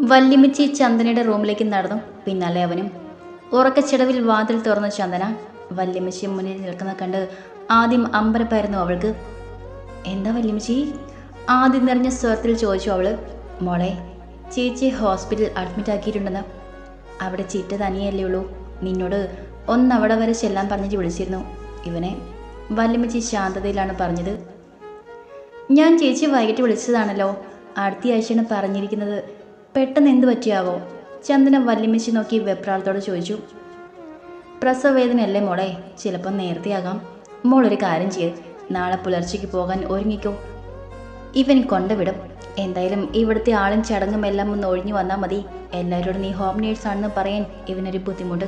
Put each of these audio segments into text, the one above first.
വല്യമ്മച്ചി ചന്ദനയുടെ റൂമിലേക്ക് നടന്നു. പിന്നാലെ അവനും. ഉറക്കച്ചടവിൽ വാതിൽ തുറന്ന ചന്ദന. വല്യമ്മച്ചി മുന്നിൽ നിൽക്കുന്ന കണ്ട് ആദ്യം അമ്പരപ്പായിരുന്നു അവൾക്ക്. എന്താ വല്യമ്മച്ചി ആദ്യം നിറഞ്ഞ സ്വരത്തിൽ ചോദിച്ചു അവൾ. മോളെ ചേച്ചി ഹോസ്പിറ്റലിൽ അഡ്മിറ്റ് ആക്കിയിട്ടുണ്ടെന്ന്. അവിടെ ചീറ്റ തനിയല്ലേ ഉള്ളൂ. നിന്നോട് ഒന്നവിടെ വരെ ചെല്ലാൻ പറഞ്ഞിട്ട് വിളിച്ചിരുന്നു. ഇവനെ വല്യമ്മച്ചി ശാന്തതയിലാണ് പറഞ്ഞത്. ഞാൻ ചേച്ചി വൈകിട്ട് വിളിച്ചതാണല്ലോ. അടുത്ത ആഴ്ചയാണ് പറഞ്ഞിരിക്കുന്നത്. പെട്ടെന്ന് എന്ത് പറ്റിയാവോ? ചന്ദന വല്യമ്മച്ചി നോക്കി വെപ്രാളത്തോട് ചോദിച്ചു. പ്രസവവേദനയല്ലേ മോളെ? ചിലപ്പോൾ നേരത്തെയാകാം. മോളൊരു കാര്യം ചെയ്ത് നാളെ പുലർച്ചയ്ക്ക് പോകാൻ ഒരുങ്ങിക്കോ. ഇവൻ കൊണ്ടുവിടും. എന്തായാലും ഇവിടുത്തെ ആളും ചടങ്ങും എല്ലാം ഒന്ന് ഒഴിഞ്ഞു വന്നാൽ മതി. എല്ലാവരോടും നീ ഹോം നേഴ്സ് ആണെന്ന് പറയാൻ ഇവനൊരു ബുദ്ധിമുട്ട്.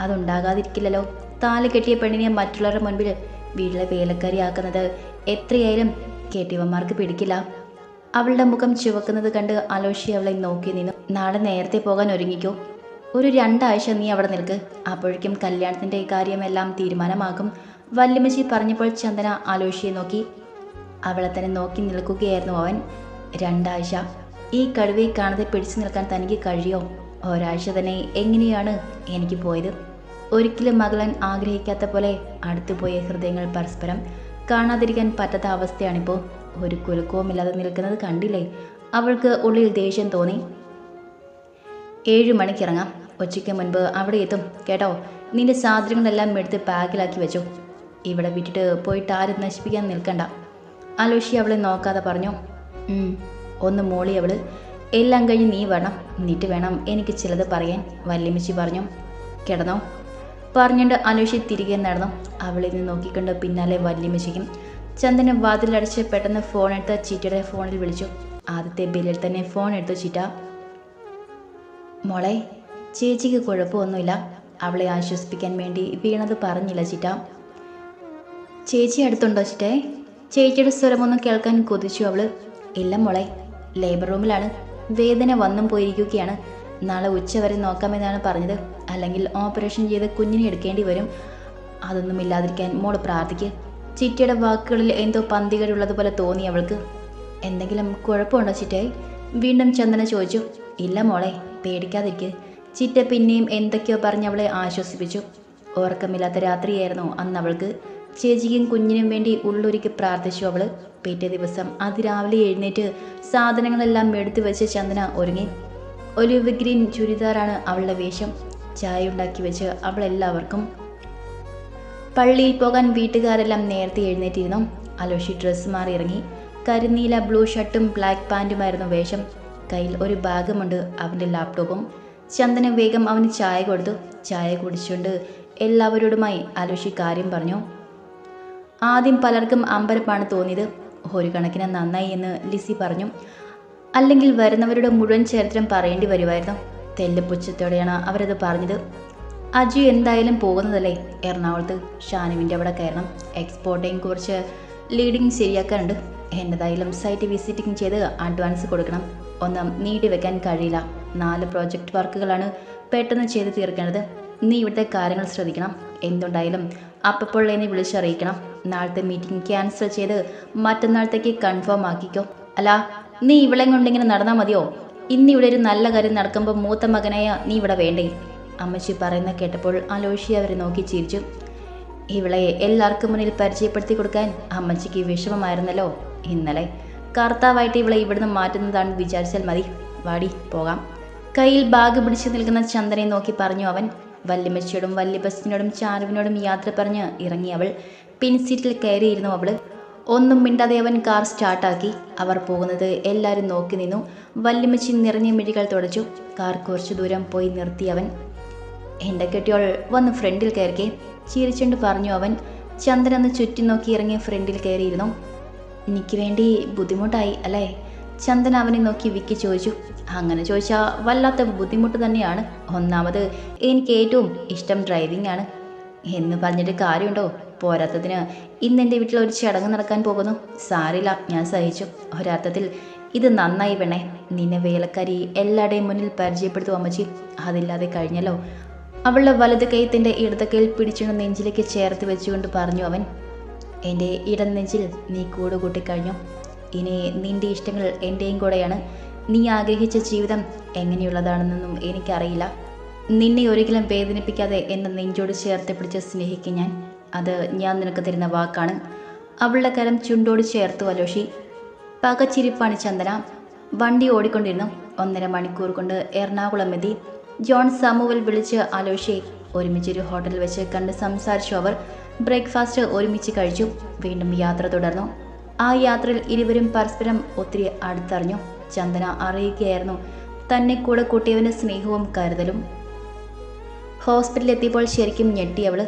അതുണ്ടാകാതിരിക്കില്ലല്ലോ. താൽ കെട്ടിയ പെണ്ണിനെ മറ്റുള്ളവരുടെ മുൻപിൽ വീട്ടിലെ വേലക്കാരിയാക്കുന്നത് എത്രയായാലും കെട്ടിയവന്മാർക്ക് പിടിക്കില്ല. അവളുടെ മുഖം ചുവക്കുന്നത് കണ്ട് അലോഷി അവളെ നോക്കി നിന്നു. നാളെ നേരത്തെ പോകാൻ ഒരുങ്ങിക്കോ. ഒരു രണ്ടാഴ്ച നീ അവിടെ നിൽക്ക്. അപ്പോഴേക്കും കല്യാണത്തിന്റെ കാര്യമെല്ലാം തീരുമാനമാകും. വല്യമ്മച്ചി പറഞ്ഞപ്പോൾ ചന്ദന അലോഷിയെ നോക്കി. അവളെ തന്നെ നോക്കി നിൽക്കുകയായിരുന്നു അവൻ. രണ്ടാഴ്ച. ഈ കഴിവെ കാണാതെ പിടിച്ചു നിൽക്കാൻ തനിക്ക് കഴിയോ? ഒരാഴ്ച തന്നെ എങ്ങനെയാണ് എനിക്ക് പോയത്? ഒരിക്കലും മകളൻ ആഗ്രഹിക്കാത്ത പോലെ അടുത്തുപോയ ഹൃദയങ്ങൾ പരസ്പരം കാണാതിരിക്കാൻ പറ്റാത്ത അവസ്ഥയാണിപ്പോൾ ഒരു കുലുക്കവുമില്ലാതെ നിൽക്കുന്നത് കണ്ടില്ലേ? അവൾക്ക് ഉള്ളിൽ ദേഷ്യം തോന്നി. ഏഴ് മണിക്ക് ഇറങ്ങാം ഉച്ചയ്ക്ക് മുൻപ് അവിടെ എത്തും. കേട്ടോ നിന്റെ സാധനങ്ങളെല്ലാം എടുത്ത് ബാഗിലാക്കി വെച്ചു. ഇവിടെ വിട്ടിട്ട് പോയിട്ട് ആരും നശിപ്പിക്കാൻ നിൽക്കണ്ട. അലോഷി അവളെ നോക്കാതെ പറഞ്ഞു ഒന്ന് മോളി അവൾ. എല്ലാം കഴിഞ്ഞ് നീ വേണം എന്നിട്ട് വേണം എനിക്ക് ചിലത് പറയാൻ വല്യമ്മച്ചി പറഞ്ഞു. കിടന്നോ പറഞ്ഞുകൊണ്ട് അലോഷി തിരികെ നടന്നു. അവളിൽ നിന്ന് നോക്കിക്കൊണ്ട് പിന്നാലെ വല്യമ്മച്ചിക്കും ചന്ദന വാതിലടച്ച് പെട്ടെന്ന് ഫോൺ എടുത്ത് ചീറ്റയുടെ ഫോണിൽ വിളിച്ചു. ആദ്യത്തെ ബില്ലിൽ തന്നെ ഫോൺ എടുത്തു ചീറ്റ. മോളെ ചേച്ചിക്ക് കുഴപ്പമൊന്നുമില്ല. അവളെ ആശ്വസിപ്പിക്കാൻ വേണ്ടി വീണത് പറഞ്ഞില്ല ചിറ്റ. ചേച്ചി അടുത്തുണ്ടോ ചിറ്റേ? ചേച്ചിയുടെ സ്വരമൊന്നും കേൾക്കാൻ കൊതിച്ചു അവൾ. ഇല്ല മോളെ ലേബർ റൂമിലാണ് വേദന വന്നും പോയിരിക്കുകയാണ്. നാളെ ഉച്ച വരെ നോക്കാമെന്നാണ് പറഞ്ഞത്. അല്ലെങ്കിൽ ഓപ്പറേഷൻ ചെയ്ത് കുഞ്ഞിനെ എടുക്കേണ്ടി വരും. അതൊന്നും ഇല്ലാതിരിക്കാൻ മോൾ പ്രാർത്ഥിക്ക്. ചിറ്റയുടെ വാക്കുകളിൽ എന്തോ പന്തികളുള്ളതുപോലെ തോന്നി അവൾക്ക്. എന്തെങ്കിലും കുഴപ്പമുണ്ടോ ചിറ്റയായി വീണ്ടും ചന്ദന ചോദിച്ചു ഇല്ല മോളെ പേടിക്കാതിരിക്ക്. ചിറ്റ പിന്നെയും എന്തൊക്കെയോ പറഞ്ഞ് അവളെ ആശ്വസിപ്പിച്ചു. ഉറക്കമില്ലാത്ത രാത്രിയായിരുന്നു അന്ന് അവൾക്ക്. ചേച്ചിക്കും കുഞ്ഞിനും വേണ്ടി ഉള്ളൊരുക്കി പ്രാർത്ഥിച്ചു അവൾ. പിറ്റേ ദിവസം അതിരാവിലെ എഴുന്നേറ്റ് സാധനങ്ങളെല്ലാം എടുത്തു വെച്ച് ചന്ദന ഒരുങ്ങി. ഒലിവ് ഗ്രീൻ ചുരിദാറാണ് അവളുടെ വേഷം. ചായ ഉണ്ടാക്കി വെച്ച് അവളെല്ലാവർക്കും പള്ളിയിൽ പോകാൻ വീട്ടുകാരെല്ലാം നേരത്തെ എഴുന്നേറ്റിരുന്നു. അലോഷി ഡ്രസ്സ് മാറി ഇറങ്ങി. കരിനീല ബ്ലൂ ഷർട്ടും ബ്ലാക്ക് പാന്റുമായിരുന്നു വേഷം. കയ്യിൽ ഒരു ബാഗുമുണ്ട് അവന്റെ ലാപ്ടോപ്പും. ചന്ദന വേഗം അവന് ചായ കൊടുത്തു. ചായ കുടിച്ചുകൊണ്ട് എല്ലാവരോടുമായി അലോഷി കാര്യം പറഞ്ഞു. ആദ്യം പലർക്കും അമ്പരപ്പാണ് തോന്നിയത്. ഒരു കണക്കിന് നന്നായി എന്ന് ലിസി പറഞ്ഞു. അല്ലെങ്കിൽ വരുന്നവരുടെ മുഴുവൻ ചരിത്രം പറയേണ്ടി വരുമായിരുന്നു. തെല്ലുപുച്ഛത്തോടെയാണ് അവരത് പറഞ്ഞത്. അജു എന്തായാലും പോകുന്നതല്ലേ? എറണാകുളത്ത് ഷാനുവിന്റെ അവിടെ കയറണം. എക്സ്പോർട്ടിങ് കുറച്ച് ലീഡിങ് ശരിയാക്കാനുണ്ട്. എന്തായാലും സൈറ്റ് വിസിറ്റിംഗ് ചെയ്ത് അഡ്വാൻസ് കൊടുക്കണം. ഒന്നും നീട്ടി വെക്കാൻ കഴിയില്ല. നാല് പ്രോജക്റ്റ് വർക്കുകളാണ് പെട്ടെന്ന് ചെയ്ത് തീർക്കേണ്ടത്. നീ ഇവിടുത്തെ കാര്യങ്ങൾ ശ്രദ്ധിക്കണം. എന്തുണ്ടായാലും അപ്പോൾ എന്നെ വിളിച്ചറിയിക്കണം. നാളത്തെ മീറ്റിംഗ് ക്യാൻസൽ ചെയ്ത് മറ്റന്നാളത്തേക്ക് കൺഫേം ആക്കിക്കോ. അല്ല നീ ഇവിടെ കൊണ്ടിങ്ങനെ നടന്നാൽ മതിയോ? ഇന്നിവിടെ ഒരു നല്ല കാര്യം നടക്കുമ്പോൾ മൂത്ത മകനായ നീ ഇവിടെ വേണ്ടേ? അമ്മച്ചി പറയുന്ന കേട്ടപ്പോൾ അലോഷി അവരെ നോക്കി ചിരിച്ചു. ഇവളെ എല്ലാവർക്കും മുന്നിൽ പരിചയപ്പെടുത്തി കൊടുക്കാൻ അമ്മച്ചിക്ക് വിഷമമായിരുന്നല്ലോ ഇന്നലെ. കർത്താവായിട്ട് ഇവളെ ഇവിടുന്ന് മാറ്റുന്നതാണ് വിചാരിച്ചാൽ മതി. വാടി പോകാം. കയ്യിൽ ബാഗ് പിടിച്ചു നിൽക്കുന്ന ചന്ദനെ നോക്കി പറഞ്ഞു അവൻ. വല്യമ്മച്ചിയോടും വല്യബസ്സിനോടും ചാരുവിനോടും യാത്ര പറഞ്ഞ് ഇറങ്ങി അവൾ. പിൻസീറ്റിൽ കയറിയിരുന്നു അവൾ. ഒന്നും മിണ്ടാതെ അവൻ കാർ സ്റ്റാർട്ടാക്കി അവർ പോകുന്നത് എല്ലാവരും നോക്കി നിന്നു. വല്യമ്മച്ചി നിറഞ്ഞ മിഴികൾ തുടച്ചു. കാർ കുറച്ചു ദൂരം പോയി നിർത്തി അവൻ. എന്റെ കെട്ടിയോൾ വന്ന് ഫ്രണ്ടിൽ കയറിക്കെ. ചിരിച്ചുകൊണ്ട് പറഞ്ഞു അവൻ. ചന്ദ്രൻ ഒന്ന് ചുറ്റി നോക്കി ഇറങ്ങി ഫ്രണ്ടിൽ കയറിയിരുന്നു. എനിക്ക് വേണ്ടി ബുദ്ധിമുട്ടായി അല്ലേ? ചന്ദൻ അവനെ നോക്കി വിക്കി ചോദിച്ചു. അങ്ങനെ ചോദിച്ചാൽ വല്ലാത്ത ബുദ്ധിമുട്ട് തന്നെയാണ്. ഒന്നാമത് എനിക്ക് ഏറ്റവും ഇഷ്ടം ഡ്രൈവിംഗ് ആണ്. എന്ന് പറഞ്ഞിട്ട് കാര്യമുണ്ടോ? പോരാത്തതിന് ഇന്ന് എന്റെ വീട്ടിൽ ഒരു ചടങ്ങ് നടക്കാൻ പോകുന്നു. സാരില്ല ഞാൻ സഹിച്ചു. ഒരർത്ഥത്തിൽ ഇത് നന്നായി വേണേ നിന്നെ വേലക്കാരി എല്ലാവരുടെയും മുന്നിൽ പരിചയപ്പെടുത്തു അമ്മച്ചി. അതില്ലാതെ കഴിഞ്ഞല്ലോ. അവളുടെ വലത് കൈ തന്റെ ഇടത് കൈയിൽ പിടിച്ചുകൊണ്ട് നെഞ്ചിലേക്ക് ചേർത്ത് വെച്ചുകൊണ്ട് പറഞ്ഞു അവൻ എന്റെ ഇടം നെഞ്ചിൽ നീ കൂട് കൂട്ടിക്കഴിഞ്ഞു. ഇനി നിന്റെ ഇഷ്ടങ്ങൾ എന്റെയും കൂടെയാണ്. നീ ആഗ്രഹിച്ച ജീവിതം എങ്ങനെയുള്ളതാണെന്നൊന്നും എനിക്കറിയില്ല. നിന്നെ ഒരിക്കലും വേദനിപ്പിക്കാതെ എന്നെ നെഞ്ചോട് ചേർത്ത് പിടിച്ച് സ്നേഹിക്കും ഞാൻ. അത് ഞാൻ നിനക്ക് തരുന്ന വാക്കാണ്. അവളുടെ കരം ചുണ്ടോട് ചേർത്തു അലോഷി. പകച്ചിരിപ്പാണ് ചന്ദന. വണ്ടി ഓടിക്കൊണ്ടിരുന്നു. ഒന്നര മണിക്കൂർ കൊണ്ട് എറണാകുളം എത്തി. ജോൺ സാമുവൽ വിളിച്ച് ആലോഷി ഒരുമിച്ചൊരു ഹോട്ടലിൽ വെച്ച് കണ്ട് സംസാരിച്ചു അവർ. ബ്രേക്ക്ഫാസ്റ്റ് ഒരുമിച്ച് കഴിച്ചു. വീണ്ടും യാത്ര തുടർന്നു. ആ യാത്രയിൽ ഇരുവരും പരസ്പരം ഒത്തിരി അടുത്തറിഞ്ഞു. ചന്ദന അറിയുകയായിരുന്നു തന്നെ കൂടെ കുട്ടിയവന്റെ സ്നേഹവും കരുതലും. ഹോസ്പിറ്റലിൽ എത്തിയപ്പോൾ ശരിക്കും ഞെട്ടി അവൾ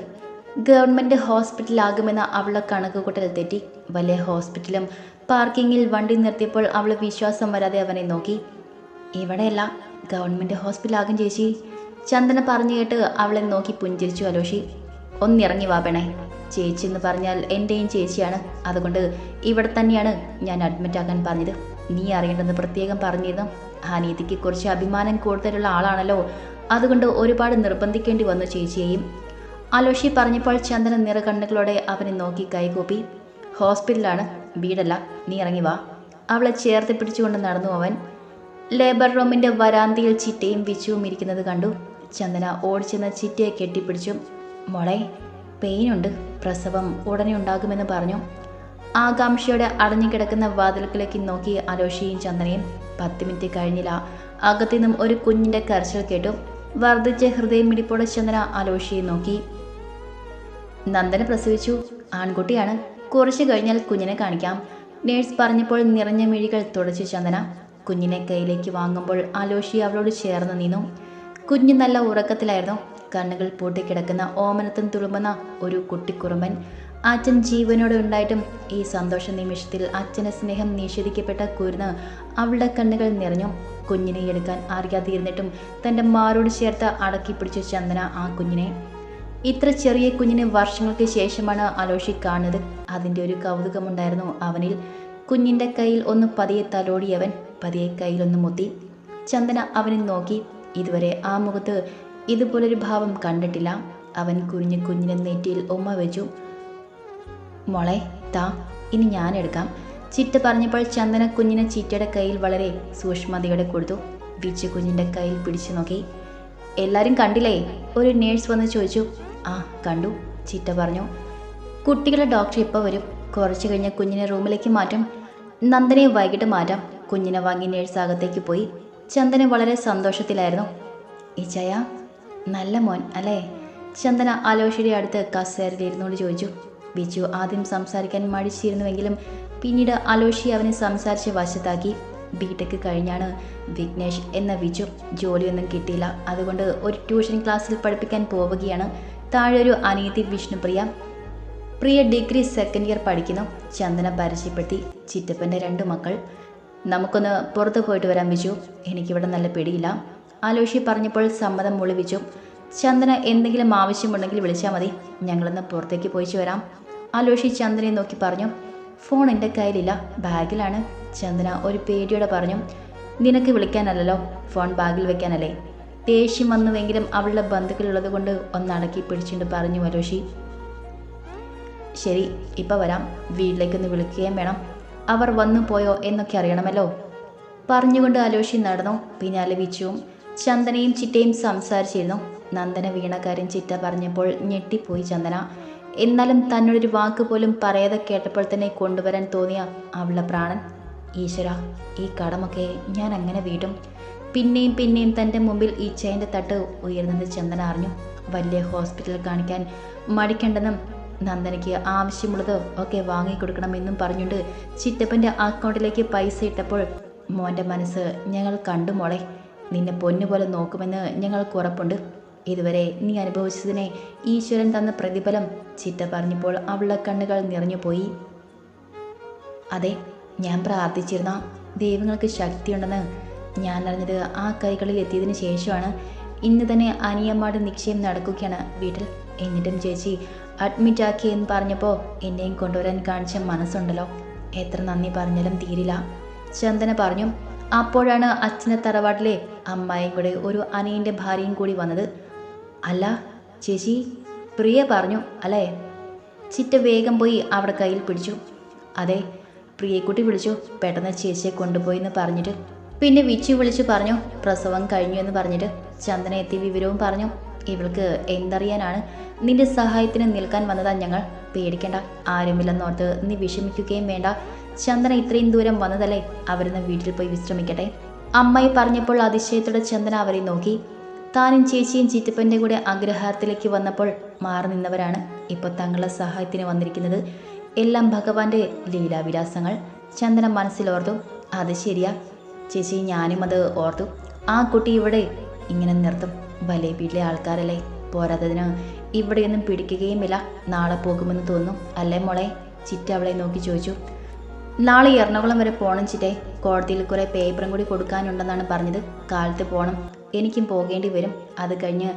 ഗവൺമെന്റ് ഹോസ്പിറ്റലാകുമെന്ന അവളുടെ കണക്കുകൂട്ടൽ തെറ്റി. വലിയ ഹോസ്പിറ്റലും പാർക്കിങ്ങിൽ വണ്ടി നിർത്തിയപ്പോൾ അവൾ വിശ്വാസം വരാതെ അവനെ നോക്കി. ഇവിടെയല്ല. ഗവൺമെന്റ് ഹോസ്പിറ്റലാകും ചേച്ചി. ചന്ദന പറഞ്ഞു കേട്ട് അവളെ നോക്കി പുഞ്ചിരിച്ചു അലോഷി. ഒന്നിറങ്ങി വാ പെണേ ചേച്ചി എന്ന് പറഞ്ഞാൽ എന്റെയും ചേച്ചിയാണ്. അതുകൊണ്ട് ഇവിടെ തന്നെയാണ് ഞാൻ അഡ്മിറ്റ് ആക്കാൻ പറഞ്ഞത്. നീ അറിയേണ്ടെന്ന് പ്രത്യേകം പറഞ്ഞിരുന്നു. അനീതിക്ക് കുറച്ച് അഭിമാനം കൂടുതലുള്ള ആളാണല്ലോ. അതുകൊണ്ട് ഒരുപാട് നിർബന്ധിക്കേണ്ടി വന്നു ചേച്ചിയെയും. അലോഷി പറഞ്ഞപ്പോൾ ചന്ദന നിറകണ്ണുകളോടെ അവനെ നോക്കി കൈകൂപ്പി. ഹോസ്പിറ്റലാണ് വീടല്ല. നീ ഇറങ്ങി വാ. അവളെ ചേർത്ത് പിടിച്ചുകൊണ്ട് നടന്നു അവൻ. ലേബർ റൂമിന്റെ വരാന്തയിൽ ചിറ്റയും വിച്ചുവും ഇരിക്കുന്നത് കണ്ടു. ചന്ദന ഓടിച്ചെന്ന് ചിറ്റയെ കെട്ടിപ്പിടിച്ചു. മോളെ പെയിനുണ്ട്. പ്രസവം ഉടനെ ഉണ്ടാകുമെന്ന് പറഞ്ഞു. ആകാംക്ഷയോടെ അടഞ്ഞുകിടക്കുന്ന വാതിൽക്കിലേക്ക് നോക്കി അലോഷിയും ചന്ദനയും. പത്ത് മിനിറ്റ് കഴിഞ്ഞില്ല. അകത്തു നിന്നും ഒരു കുഞ്ഞിന്റെ കരച്ചിൽ കേട്ടു. വർദ്ധിച്ച ഹൃദയമിടിപ്പോടെ ചന്ദന അലോഷിയെ നോക്കി. നന്ദന പ്രസവിച്ചു. ആൺകുട്ടിയാണ്. കുറച്ച് കഴിഞ്ഞാൽ കുഞ്ഞിനെ കാണിക്കാം നേഴ്സ് പറഞ്ഞപ്പോൾ നിറഞ്ഞ മിഴികൾ തുടച്ചു ചന്ദന. കുഞ്ഞിനെ കയ്യിലേക്ക് വാങ്ങുമ്പോൾ അലോഷി അവളോട് ചേർന്ന് നിന്നു. കുഞ്ഞ് നല്ല ഉറക്കത്തിലായിരുന്നു. കണ്ണുകൾ പൂട്ടിക്കിടക്കുന്ന ഓമനത്തും തുളുമ്പുന്ന ഒരു കുട്ടിക്കുറുമ്പൻ. അച്ഛൻ ജീവനോടെ ഉണ്ടായിട്ടും ഈ സന്തോഷ നിമിഷത്തിൽ അച്ഛന്റെ സ്നേഹം നിഷേധിക്കപ്പെട്ട കുരുന്ന് അവളുടെ കണ്ണുകൾ നിറഞ്ഞു. കുഞ്ഞിനെ എടുക്കാൻ അറിയാതിരുന്നിട്ടും തന്റെ മാറോട് ചേർത്ത് അടക്കി പിടിച്ച ചന്ദന ആ കുഞ്ഞിനെ. ഇത്ര ചെറിയ കുഞ്ഞിനെ വർഷങ്ങൾക്ക് ശേഷമാണ് അലോഷി കാണുന്നത്. അതിന്റെ ഒരു കൗതുകമുണ്ടായിരുന്നു അവനിൽ. കുഞ്ഞിന്റെ കയ്യിൽ ഒന്ന് പതിയെ തലോടിയവൻ. പതിയെ കയ്യിലൊന്ന് മുത്തി ചന്ദന അവനെ നോക്കി ഇതുവരെ ആ മുഖത്ത് ഇതുപോലൊരു ഭാവം കണ്ടിട്ടില്ല. അവൻ കുഞ്ഞു കുഞ്ഞിനെ നെറ്റിയിൽ ഉമ്മ വെച്ചു. മോളെ താ ഇനി ഞാൻ എടുക്കാം. ചിറ്റ പറഞ്ഞപ്പോൾ ചന്ദന കുഞ്ഞിനെ ചിറ്റയുടെ കയ്യിൽ വളരെ സൂക്ഷ്മതയോടെ കൊടുത്തു. വിച്ചു കുഞ്ഞിന്റെ കയ്യിൽ പിടിച്ചു നോക്കി. എല്ലാവരും കണ്ടില്ലേ? ഒരു നേഴ്സ് വന്ന് ചോദിച്ചു. ആ കണ്ടു ചിറ്റ പറഞ്ഞു. കുട്ടികളെ ഡോക്ടർ ഇപ്പോൾ വരും. കുറച്ച് കഴിഞ്ഞ് കുഞ്ഞിനെ റൂമിലേക്ക് മാറ്റും. നന്ദനെ വൈകിട്ട് മാറ്റാം. കുഞ്ഞിനെ വാങ്ങി നേഴ്സ് അകത്തേക്ക് പോയി. ചന്ദന വളരെ സന്തോഷത്തിലായിരുന്നു. ഇച്ചയ നല്ല മോൻ അല്ലേ? ചന്ദന ആലോഷിയുടെ അടുത്ത് കസേരയിൽ ഇരുന്നുകൊണ്ട് ചോദിച്ചു. ബിജു ആദ്യം സംസാരിക്കാൻ മടിച്ചിരുന്നുവെങ്കിലും പിന്നീട് അലോഷി അവനെ സംസാരിച്ച് വശത്താക്കി. ബിടെക് കഴിഞ്ഞാണ് വിഘ്നേഷ് എന്ന ബിജു ജോലിയൊന്നും കിട്ടിയില്ല. അതുകൊണ്ട് ഒരു ട്യൂഷൻ ക്ലാസ്സിൽ പഠിപ്പിക്കാൻ പോവുകയാണ്. താഴെ ഒരു അനിയത്തി Vishnupriya. Priya degree second year പഠിക്കുന്നു. ചന്ദന പരിചയപ്പെടുത്തി. ചിറ്റപ്പന്റെ രണ്ട് മക്കൾ. നമുക്കൊന്ന് പുറത്ത് പോയിട്ട് വരാൻ വിജു എനിക്കിവിടെ നല്ല പിടിയില്ല. ആലോഷി പറഞ്ഞപ്പോൾ സമ്മതം മുളിവിച്ചു ചന്ദന എന്തെങ്കിലും ആവശ്യമുണ്ടെങ്കിൽ വിളിച്ചാൽ മതി. ഞങ്ങളൊന്ന് പുറത്തേക്ക് പോയിച്ചു വരാം. ആലോഷി ചന്ദനെ നോക്കി പറഞ്ഞു. ഫോൺ എന്റെ കയ്യിലില്ല. ബാഗിലാണ്. ചന്ദന ഒരു പേടിയോടെ പറഞ്ഞു. നിനക്ക് വിളിക്കാനല്ലല്ലോ. ഫോൺ ബാഗിൽ വെക്കാനല്ലേ. ദേഷ്യം വന്നുവെങ്കിലും അവളുടെ ബന്ധുക്കളുള്ളത് കൊണ്ട് ഒന്നടക്കി പിടിച്ചുകൊണ്ട് പറഞ്ഞു ആലോഷി ശരി ഇപ്പം വരാം. വീട്ടിലേക്കൊന്ന് വിളിക്കുകയും വേണം. അവർ വന്നു പോയോ എന്നൊക്കെ അറിയണമല്ലോ. പറഞ്ഞുകൊണ്ട് അലോഷി നടന്നു. പിന്നാലെ വിച്ചുവും ചന്ദനയും ചിറ്റയും സംസാരിച്ചിരുന്നു. നന്ദന വീണക്കാരൻ ചിറ്റ പറഞ്ഞപ്പോൾ ഞെട്ടിപ്പോയി ചന്ദന. എന്നാലും തന്നോടൊരു വാക്ക് പോലും പറയാതെ കേട്ടപ്പോൾ തന്നെ കൊണ്ടുവരാൻ തോന്നിയ അവളുടെ പ്രാണൻ. ഈശ്വര ഈ കടമൊക്കെ ഞാൻ അങ്ങനെ വീടും പിന്നെയും പിന്നെയും തന്റെ മുമ്പിൽ ഈ ചേന്റെ തട്ട് ഉയർന്നത് ചന്ദന അറിഞ്ഞു. വലിയ ഹോസ്പിറ്റലിൽ കാണിക്കാൻ മടിക്കണ്ടെന്നും നന്ദനയ്ക്ക് ആവശ്യമുള്ളത് ഒക്കെ വാങ്ങിക്കൊടുക്കണമെന്നും പറഞ്ഞുകൊണ്ട് ചിറ്റപ്പന്റെ അക്കൗണ്ടിലേക്ക് പൈസ ഇട്ടപ്പോൾ മോന്റെ മനസ്സ് ഞങ്ങൾ കണ്ടു മോളെ. നിന്നെ പൊന്നുപോലെ നോക്കുമെന്ന് ഞങ്ങൾക്ക് ഉറപ്പുണ്ട്. ഇതുവരെ നീ അനുഭവിച്ചതിനെ ഈശ്വരൻ തന്ന പ്രതിഫലം ചിറ്റ പറഞ്ഞപ്പോൾ അവളുടെ കണ്ണുകൾ നിറഞ്ഞുപോയി അതെ ഞാൻ പ്രാർത്ഥിച്ചിരുന്ന ദൈവങ്ങൾക്ക് ശക്തിയുണ്ടെന്ന് ഞാൻ അറിഞ്ഞത് ആ കൈകളിൽ എത്തിയതിനു ശേഷമാണ്. ഇന്ന് തന്നെ അനിയമ്മയുടെ നിക്ഷയം നടക്കുകയാണ് വീട്ടിൽ. എന്നിട്ടും ചേച്ചി അഡ്മിറ്റ് ആക്കി എന്ന് പറഞ്ഞപ്പോൾ എന്നെയും കൊണ്ടുവരാൻ കാണിച്ച മനസ്സുണ്ടല്ലോ. എത്ര നന്ദി പറഞ്ഞാലും തീരില്ല. ചന്ദന പറഞ്ഞു അപ്പോഴാണ് അച്ഛനെ തറവാട്ടിലെ അമ്മായും കൂടെ ഒരു അനിയന്റെ ഭാര്യയും കൂടി വന്നത്. അല്ല ചേച്ചി പ്രിയ പറഞ്ഞു അല്ലേ? ചിറ്റ വേഗം പോയി അവിടെ കയ്യിൽ പിടിച്ചു. അതെ പ്രിയക്കുട്ടി വിളിച്ചു പെട്ടെന്ന് ചേച്ചിയെ കൊണ്ടുപോയി എന്ന് പറഞ്ഞിട്ട്. പിന്നെ വിച്ചു വിളിച്ചു പറഞ്ഞു പ്രസവം കഴിഞ്ഞു എന്ന് പറഞ്ഞിട്ട്. ചന്ദന എത്തി വിവരവും പറഞ്ഞു ഇവൾക്ക് എന്തറിയാനാണ്? നിന്റെ സഹായത്തിന് നിൽക്കാൻ വന്നതാ ഞങ്ങൾ. പേടിക്കേണ്ട ആരുമില്ലെന്നോർത്ത് നീ വിഷമിക്കുകയും വേണ്ട. ചന്ദന ഇത്രയും ദൂരം വന്നതല്ലേ? അവരെന്ന് വീട്ടിൽ പോയി വിശ്രമിക്കട്ടെ. അമ്മയെ പറഞ്ഞപ്പോൾ അതിശയത്തോടെ ചന്ദന അവരെ നോക്കി. താനും ചേച്ചിയും ചിറ്റപ്പന്റെ കൂടെ അഗ്രഹാരത്തിലേക്ക് വന്നപ്പോൾ മാറി നിന്നവരാണ് ഇപ്പോൾ തങ്ങളുടെ സഹായത്തിന് വന്നിരിക്കുന്നത്. എല്ലാം ഭഗവാന്റെ ലീലാവിലാസങ്ങൾ. ചന്ദന മനസ്സിലോർത്തു അത് ശരിയാ. ചേച്ചി ഞാനും അത് ഓർത്തു. ആ കുട്ടി ഇവിടെ ഇങ്ങനെ നിർത്തും. വലിയ വീട്ടിലെ ആൾക്കാരല്ലേ? പോരാത്തതിന് ഇവിടെയൊന്നും പിടിക്കുകയുമില്ല. നാളെ പോകുമെന്ന് തോന്നും അല്ലേ മോളെ? ചിറ്റ അവളെ നോക്കി ചോദിച്ചു. നാളെ എറണാകുളം വരെ പോകണം ചിറ്റേ. കോടതിയിൽ കുറേ പേപ്പറും കൂടി കൊടുക്കാനുണ്ടെന്നാണ് പറഞ്ഞത്. കാലത്ത് പോകണം എനിക്കും പോകേണ്ടി വരും. അത് കഴിഞ്ഞ്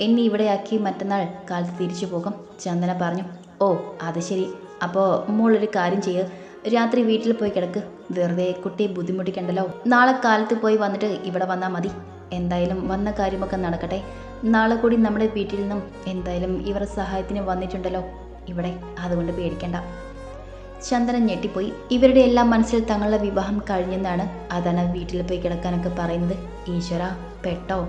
എന്നെ ഇവിടെയാക്കി മറ്റന്നാൾ കാലത്ത് തിരിച്ചു പോകും ചന്ദന പറഞ്ഞു. ഓ അത് ശരി. അപ്പോൾ മോളൊരു കാര്യം ചെയ്യുക രാത്രി വീട്ടിൽ പോയി കിടക്ക്. വെറുതെ കുട്ടിയെ ബുദ്ധിമുട്ടിക്കണ്ടല്ലോ. നാളെ കാലത്ത് പോയി വന്നിട്ട് ഇവിടെ വന്നാൽ മതി. എന്തായാലും വന്ന കാര്യമൊക്കെ നടക്കട്ടെ. നാളെ കൂടി നമ്മുടെ വീട്ടിൽ നിന്നും എന്തായാലും ഇവർ സഹായത്തിന് വന്നിട്ടുണ്ടല്ലോ. ഇവിടെ അതുകൊണ്ട് പേടിക്കണ്ട. ചന്ദ്രൻ ഞെട്ടിപ്പോയി. ഇവരുടെ എല്ലാം മനസ്സിൽ തങ്ങളുടെ വിവാഹം കഴിഞ്ഞെന്നാണ് അതാണ് വീട്ടിൽ പോയി കിടക്കാനൊക്കെ പറയുന്നത്. ഈശ്വര പെട്ടോ?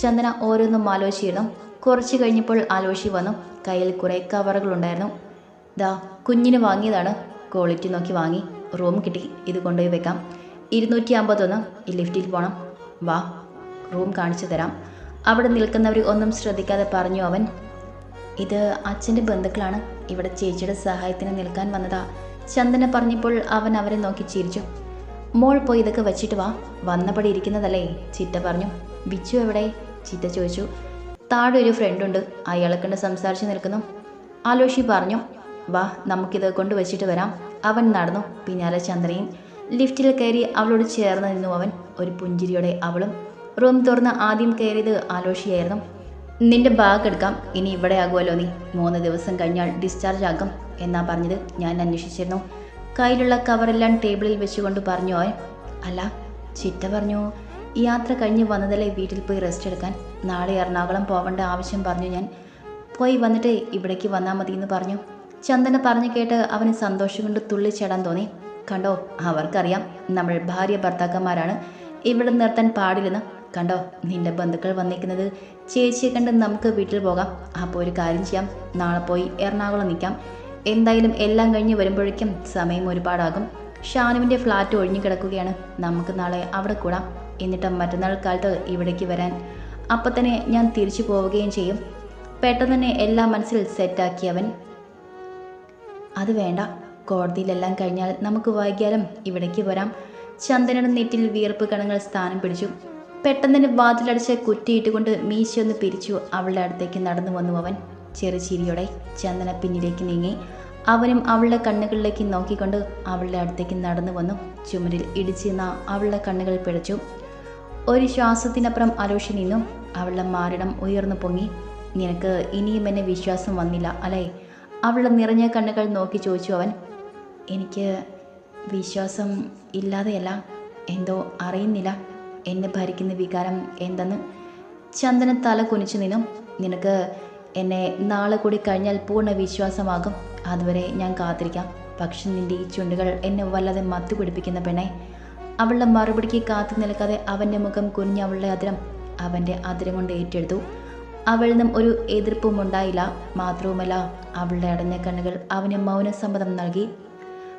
ചന്ദന ഓരോന്നും ആലോചിച്ചിരുന്നു. കുറച്ച് കഴിഞ്ഞപ്പോൾ ആലോചി വന്നു. കയ്യിൽ കുറേ കവറുകളുണ്ടായിരുന്നു. ദാ കുഞ്ഞിന് വാങ്ങിയതാണ്. ക്വാളിറ്റി നോക്കി വാങ്ങി. റൂം കിട്ടി. ഇത് കൊണ്ടുപോയി വെക്കാം. ഇരുന്നൂറ്റി അമ്പതൊന്ന് ഈ ലിഫ്റ്റിൽ പോകണം വാ. റൂം കാണിച്ചു തരാം. അവിടെ നിൽക്കുന്നവർ ഒന്നും ശ്രദ്ധിക്കാതെ പറഞ്ഞു അവൻ ഇത് അച്ഛന്റെ ബന്ധുക്കളാണ്. ഇവിടെ ചേച്ചിയുടെ സഹായത്തിന് നിൽക്കാൻ വന്നതാ. ചന്ദന പറഞ്ഞപ്പോൾ അവൻ അവരെ നോക്കി ചിരിച്ചു. മോൾ പോയി ഇതൊക്കെ വെച്ചിട്ട് വാ. വന്നപടി ഇരിക്കുന്നതല്ലേ ചിറ്റ പറഞ്ഞു. ബിച്ചു എവിടെ? ചിറ്റ ചോദിച്ചു. താഴെ ഒരു ഫ്രണ്ടുണ്ട് അയാളെ കണ്ട് സംസാരിച്ച് നിൽക്കുന്നു. ആലോഷി പറഞ്ഞു. വാ നമുക്കിത് കൊണ്ട് വെച്ചിട്ട് വരാം. അവൻ നടന്നു. പിന്നാലെ ചന്ദ്രയും ലിഫ്റ്റിൽ കയറി അവളോട് ചേർന്ന് നിന്നു അവൻ. ഒരു പുഞ്ചിരിയോടെ അവളും റൂം തുറന്ന് ആദ്യം കയറിയത് ആലോഷിയായിരുന്നു. നിന്റെ ബാഗ് എടുക്കാം ഇനി ഇവിടെ ആകുമല്ലോ നീ. മൂന്ന് ദിവസം കഴിഞ്ഞാൽ ഡിസ്ചാർജ് ആകും എന്നാ പറഞ്ഞത്. ഞാൻ അന്വേഷിച്ചിരുന്നു. കയ്യിലുള്ള കവറെല്ലാം ടേബിളിൽ വെച്ചുകൊണ്ട് പറഞ്ഞു അവൻ. അല്ല ചിറ്റ പറഞ്ഞു യാത്ര കഴിഞ്ഞ് വന്നതല്ലേ വീട്ടിൽ പോയി റെസ്റ്റ് എടുക്കാൻ. നാളെ എറണാകുളം പോവേണ്ട ആവശ്യം പറഞ്ഞു ഞാൻ. പോയി വന്നിട്ട് ഇവിടേക്ക് വന്നാൽ മതി എന്ന് പറഞ്ഞു. ചന്ദന പറഞ്ഞു കേട്ട് അവന് സന്തോഷം കൊണ്ട് തുള്ളിച്ചേടാൻ തോന്നി. കണ്ടോ അവർക്കറിയാം നമ്മൾ ഭാര്യ ഭർത്താക്കന്മാരാണ്. ഇവിടെ നിർത്താൻ പാടില്ലെന്ന് കണ്ടോ നിന്റെ ബന്ധുക്കൾ വന്നിരിക്കുന്നത്. ചേച്ചിയെ കണ്ട് നമുക്ക് വീട്ടിൽ പോകാം. അപ്പോൾ ഒരു കാര്യം ചെയ്യാം. നാളെ പോയി എറണാകുളം നിൽക്കാം. എന്തായാലും എല്ലാം കഴിഞ്ഞ് വരുമ്പോഴേക്കും സമയം ഒരുപാടാകും. ഷാനുവിന്റെ ഫ്ലാറ്റ് ഒഴിഞ്ഞു കിടക്കുകയാണ്. നമുക്ക് നാളെ അവിടെ കൂടാം. എന്നിട്ട് മറ്റന്നാൾ കാലത്ത് ഇവിടേക്ക് വരാൻ. അപ്പം തന്നെ ഞാൻ തിരിച്ചു പോവുകയും ചെയ്യും. പെട്ടെന്ന് തന്നെ എല്ലാം മനസ്സിൽ സെറ്റാക്കി അവൻ. അത് വേണ്ട. കോടതിയിലെല്ലാം കഴിഞ്ഞാൽ നമുക്ക് വൈകിയാലും ഇവിടേക്ക് വരാം. ചന്ദനയുടെ നെറ്റിൽ വിയർപ്പ് കണങ്ങൾ സ്ഥാനം പിടിച്ചു. പെട്ടെന്ന് തന്നെ വാതിലടച്ച് കുറ്റിയിട്ടുകൊണ്ട് മീശയൊന്ന് പിരിച്ചു അവളുടെ അടുത്തേക്ക് നടന്നു വന്നു അവൻ. ചെറു ചിരിയോടെ ചന്ദന പിന്നിലേക്ക് നീങ്ങി. അവനും അവളുടെ കണ്ണുകളിലേക്ക് നോക്കിക്കൊണ്ട് അവളുടെ അടുത്തേക്ക് നടന്നു വന്നു. ചുമരിൽ ഇടിച്ചിരുന്ന അവളുടെ കണ്ണുകൾ പിടച്ചു ഒരു ശ്വാസത്തിനപ്പുറം അലോഷി നിന്നു. അവളുടെ മാറിടം ഉയർന്നു പൊങ്ങി. നിനക്ക് ഇനിയും എന്നെ വിശ്വാസം വന്നില്ല അല്ലേ? അവളുടെ നിറഞ്ഞ കണ്ണുകൾ നോക്കി ചോദിച്ചു അവൻ. എനിക്ക് വിശ്വാസം ഇല്ലാതെയല്ല. എന്തോ അറിയുന്നില്ല. എന്നെ ഭരിക്കുന്ന വികാരം എന്തെന്ന് ചന്ദന തല കുനിച്ചു നിന്നും നിനക്ക് എന്നെ നാളെ കൂടി കഴിഞ്ഞാൽ പൂർണ വിശ്വാസമാകും. അതുവരെ ഞാൻ കാത്തിരിക്കാം. പക്ഷെ നിന്റെ ഈ ചുണ്ടുകൾ എന്നെ വല്ലാതെ മത്തു പിടിപ്പിക്കുന്ന പെണ്ണെ. അവളുടെ മറുപടിക്ക് കാത്തു നിൽക്കാതെ അവന്റെ മുഖം കുനിഞ്ഞ അവളുടെ അതിരം അവന്റെ അതിരം കൊണ്ട് ഏറ്റെടുത്തു. അവളിൽ നിന്നും ഒരു എതിർപ്പും ഉണ്ടായില്ല. മാത്രവുമല്ല അവളുടെ അടഞ്ഞ കണ്ണുകൾ അവന് മൗനസമ്മതം നൽകി.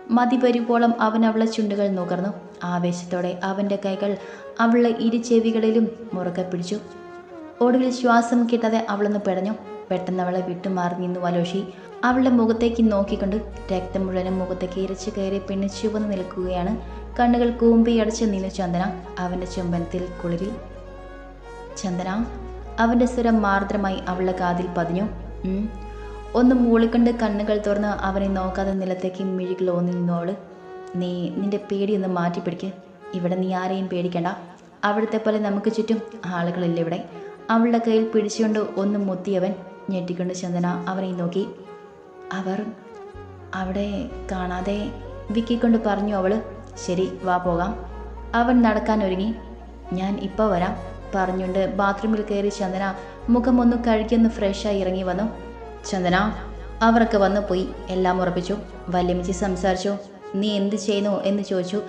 മതി വരുവോളം അവൻ അവളെ ചുണ്ടുകൾ നുകർന്നു. ആവേശത്തോടെ അവന്റെ കൈകൾ അവളുടെ ഇരു ചെവികളിലും മുറുകെ പിടിച്ചു. ഒടുവിൽ ശ്വാസം കിട്ടാതെ അവളൊന്ന് പിടഞ്ഞു. പെട്ടെന്ന് അവളെ വിട്ടുമാറി നിന്നു വലോഷി അവളുടെ മുഖത്തേക്ക് നോക്കിക്കൊണ്ട് രക്തം മുഴുവനും മുഖത്തേക്ക് ഇരച്ചു കയറി പിന്നെ ചുവന്ന് നിൽക്കുകയാണ്. കണ്ണുകൾ കൂമ്പിയടച്ച് നിന്നു ചന്ദന. അവന്റെ ചുംബനത്തിൽ കുളിരിൽ. ചന്ദന അവന്റെ സ്വരം മാർദ്രമായി അവളുടെ കാതിൽ പതിഞ്ഞു. ഒന്ന് മൂളിക്കണ്ട് കണ്ണുകൾ തുറന്ന് അവനെ നോക്കാതെ നിലത്തേക്ക് മിഴികൾ നിന്നോൾ നീ നിന്റെ പേടിയൊന്ന് മാറ്റിപ്പിടിക്ക് ഇവിടെ നീ ആരെയും പേടിക്കണ്ട. അവിടുത്തെ പോലെ നമുക്ക് ചുറ്റും ആളുകളില്ല ഇവിടെ. അവളുടെ കയ്യിൽ പിടിച്ചുകൊണ്ട് ഒന്ന് മുത്തിയവൻ ഞെട്ടിക്കൊണ്ട് ചന്ദന അവനെ നോക്കി. അവർ അവിടെ കാണാതെ വിക്കിക്കൊണ്ട് പറഞ്ഞു അവൾ ശരി വാ പോകാം. അവൻ നടക്കാൻ ഒരുങ്ങി. ഞാൻ ഇപ്പോൾ വരാം പറഞ്ഞുകൊണ്ട് ബാത്റൂമിൽ കയറി ചന്ദന മുഖം ഒന്ന് കഴുകിയൊന്ന് ഫ്രഷായി ഇറങ്ങി വന്നു. ചന്ദന അവരൊക്കെ വന്നു പോയി. എല്ലാം ഉറപ്പിച്ചു. വല്യമിച്ച് സംസാരിച്ചു. നീ എന്ത് ചെയ്യുന്നു എന്ന് ചോദിച്ചു.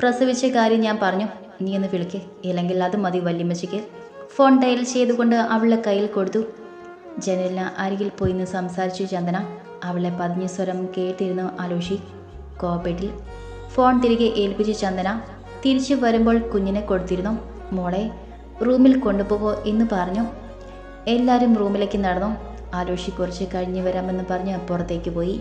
പ്രസവിച്ച കാര്യം ഞാൻ പറഞ്ഞു. നീ ഒന്ന് വിളിക്ക്. ഇല്ലെങ്കിൽ അത് മതി വല്യമ്മച്ചിക്ക്. ഫോൺ ഡയൽ ചെയ്തുകൊണ്ട് അവളുടെ കയ്യിൽ കൊടുത്തു. ജനലിന് അരികിൽ പോയി നിന്ന് സംസാരിച്ചു ചന്ദന. അവളെ പതിഞ്ഞ സ്വരം കേട്ടിരുന്നു ആലോഷി. കോപ്പേട്ടിൽ ഫോൺ തിരികെ ഏൽപ്പിച്ചു ചന്ദന. തിരിച്ചു വരുമ്പോൾ കുഞ്ഞിനെ കൊടുത്തിരുന്നു. മോളെ റൂമിൽ കൊണ്ടുപോകോ എന്ന് പറഞ്ഞു. എല്ലാവരും റൂമിലേക്ക് നടന്നു. ആലോഷി കുറച്ച് കഴിഞ്ഞ് വരാമെന്ന് പറഞ്ഞ് പുറത്തേക്ക് പോയി.